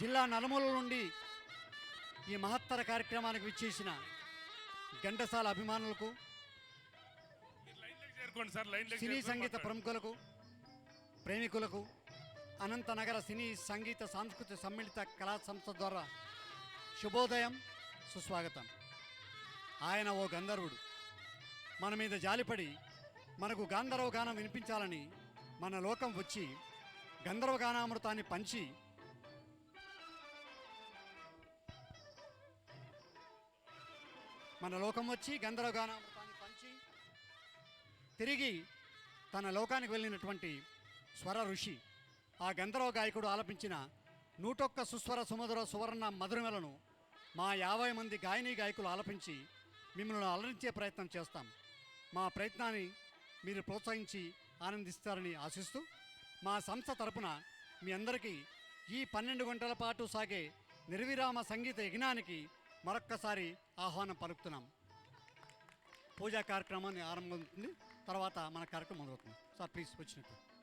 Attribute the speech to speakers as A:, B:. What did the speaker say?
A: జిల్లా నలుమూల నుండి ఈ మహత్తర కార్యక్రమానికి విచ్చేసిన ఘంటసాల అభిమానులకు సినీ సంగీత ప్రముఖులకు ప్రేమికులకు అనంతనగర సినీ సంగీత సాంస్కృతిక సమ్మిళిత కళా సంస్థ ద్వారా శుభోదయం సుస్వాగతం. ఆయన ఓ గంధర్వుడు. మన మీద జాలిపడి మనకు గాంధర్వ గానం వినిపించాలని మన లోకం వచ్చి గంధర్వ గానామృతాన్ని పంచి మన లోకం వచ్చి గంధర్వగానామృతాన్ని పంచి తిరిగి తన లోకానికి వెళ్ళినటువంటి స్వర ఋషి ఆ గంధర్వ గాయకుడు ఆలపించిన నూటొక్క సుస్వర సుమధుర సువర్ణ మధురమలను మా యాభై మంది గాయని గాయకులు ఆలపించి మిమ్మల్ని అలరించే ప్రయత్నం చేస్తాం. మా ప్రయత్నాన్ని మీరు ప్రోత్సహించి ఆనందిస్తారని ఆశిస్తూ మా సంస్థ తరపున మీ అందరికీ ఈ పన్నెండు గంటల పాటు సాగే నిర్విరామ సంగీత యజ్ఞానికి మరొక్కసారి ఆహ్వానం పలుకుతున్నాం. పూజా కార్యక్రమాన్ని ఆరంభమవుతుంది. తర్వాత మన కార్యక్రమం మొదలవుతుంది. సార్ ప్లీజ్ వచ్చినట్టు.